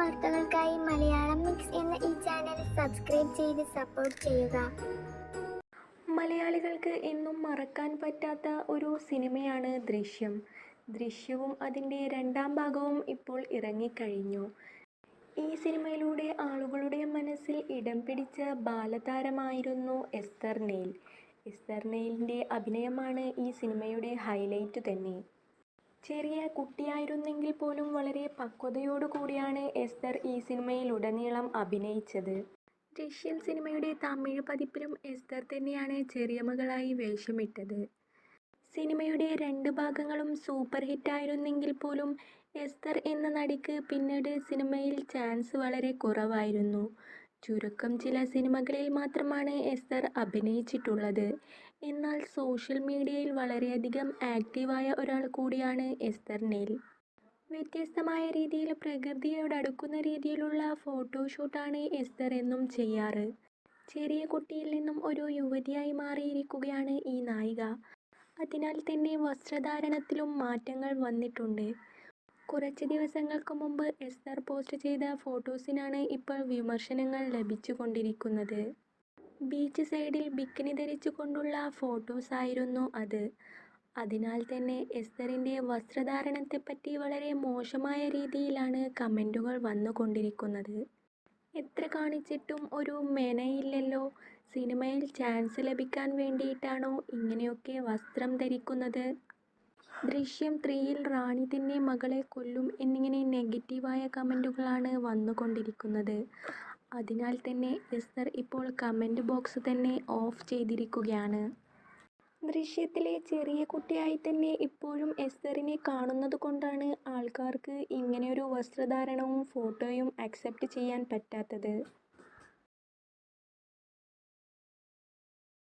വാർത്തകൾക്കായി മലയാളം മിക്സ് എന്ന ഈ ചാനൽ സബ്സ്ക്രൈബ് ചെയ്ത് സപ്പോർട്ട് ചെയ്യുക. മലയാളികൾക്ക് എന്നും മറക്കാൻ പറ്റാത്ത ഒരു സിനിമയാണ് ദൃശ്യം. ദൃശ്യവും അതിന്റെ രണ്ടാം ഭാഗവും ഇപ്പോൾ ഇറങ്ങിക്കഴിഞ്ഞു. ഈ സിനിമയിലൂടെ ആളുകളുടെ മനസ്സിൽ ഇടം പിടിച്ച ബാലതാരമായിരുന്നു എസ്തർ നെയിൽ. എസ്തർ നെയിലിന്റെ അഭിനയമാണ് ഈ സിനിമയുടെ ഹൈലൈറ്റ് തന്നെ. ചെറിയ കുട്ടിയായിരുന്നെങ്കിൽ പോലും വളരെ പക്വതയോടു കൂടിയാണ് എസ്തർ ഈ സിനിമയിൽ ഉടനീളം അഭിനയിച്ചത്. റഷ്യൻ സിനിമയുടെ തമിഴ് പതിപ്പിലും എസ്തർ തന്നെയാണ് ചെറിയ മകളായി വേഷമിട്ടത്. സിനിമയുടെ രണ്ട് ഭാഗങ്ങളും സൂപ്പർ ഹിറ്റ് ഹിറ്റായിരുന്നെങ്കിൽ പോലും എസ്തർ എന്ന നടിക്ക് പിന്നീട് സിനിമയിൽ ചാൻസ് വളരെ കുറവായിരുന്നു. ചുരുക്കം ചില സിനിമകളിൽ മാത്രമാണ് എസ്തർ അഭിനയിച്ചിട്ടുള്ളത്. എന്നാൽ സോഷ്യൽ മീഡിയയിൽ വളരെയധികം ആക്റ്റീവായ ഒരാൾ കൂടിയാണ് എസ്തർ നെയിൽ. വ്യത്യസ്തമായ രീതിയിൽ പ്രകൃതിയോടടുക്കുന്ന രീതിയിലുള്ള ഫോട്ടോഷൂട്ടാണ് എസ്തർ എന്നും ചെയ്യാറ്. ചെറിയ കുട്ടിയിൽ നിന്നും ഒരു യുവതിയായി മാറിയിരിക്കുകയാണ് ഈ നായിക. അതിനാൽ തന്നെ വസ്ത്രധാരണത്തിലും മാറ്റങ്ങൾ വന്നിട്ടുണ്ട്. കുറച്ച് ദിവസങ്ങൾക്ക് മുമ്പ് എസ്തർ പോസ്റ്റ് ചെയ്ത ഫോട്ടോസിനാണ് ഇപ്പോൾ വിമർശനങ്ങൾ ലഭിച്ചുകൊണ്ടിരിക്കുന്നത്. ബീച്ച് സൈഡിൽ ബിക്കിനി ധരിച്ചുകൊണ്ടുള്ള ഫോട്ടോസ് ആയിരുന്നു അത്. അതിനാൽ തന്നെ എസ്തറിന്റെ വസ്ത്രധാരണത്തെപ്പറ്റി വളരെ മോശമായ രീതിയിലാണ് കമന്റുകൾ വന്നുകൊണ്ടിരിക്കുന്നത്. എത്ര കാണിച്ചിട്ടും ഒരു മെനയില്ലല്ലോ. സിനിമയിൽ ചാൻസ് ലഭിക്കാൻ വേണ്ടിയിട്ടാണോ ഇങ്ങനെയൊക്കെ വസ്ത്രം ധരിക്കുന്നത്? ദൃശ്യം ത്രീയിൽ റാണി തന്നെ മകളെ കൊല്ലും എന്നിങ്ങനെ നെഗറ്റീവായ കമന്റുകളാണ് വന്നുകൊണ്ടിരിക്കുന്നത്. അതിനാൽ തന്നെ എസ്തർ ഇപ്പോൾ കമന്റ് ബോക്സ് തന്നെ ഓഫ് ചെയ്തിരിക്കുകയാണ്. ദൃശ്യത്തിലെ ചെറിയ കുട്ടിയായി തന്നെ ഇപ്പോഴും എസ്തറിനെ കാണുന്നത് കൊണ്ടാണ് ആൾക്കാർക്ക് ഇങ്ങനെയൊരു വസ്ത്രധാരണവും ഫോട്ടോയും അക്സെപ്റ്റ് ചെയ്യാൻ പറ്റാത്തത്.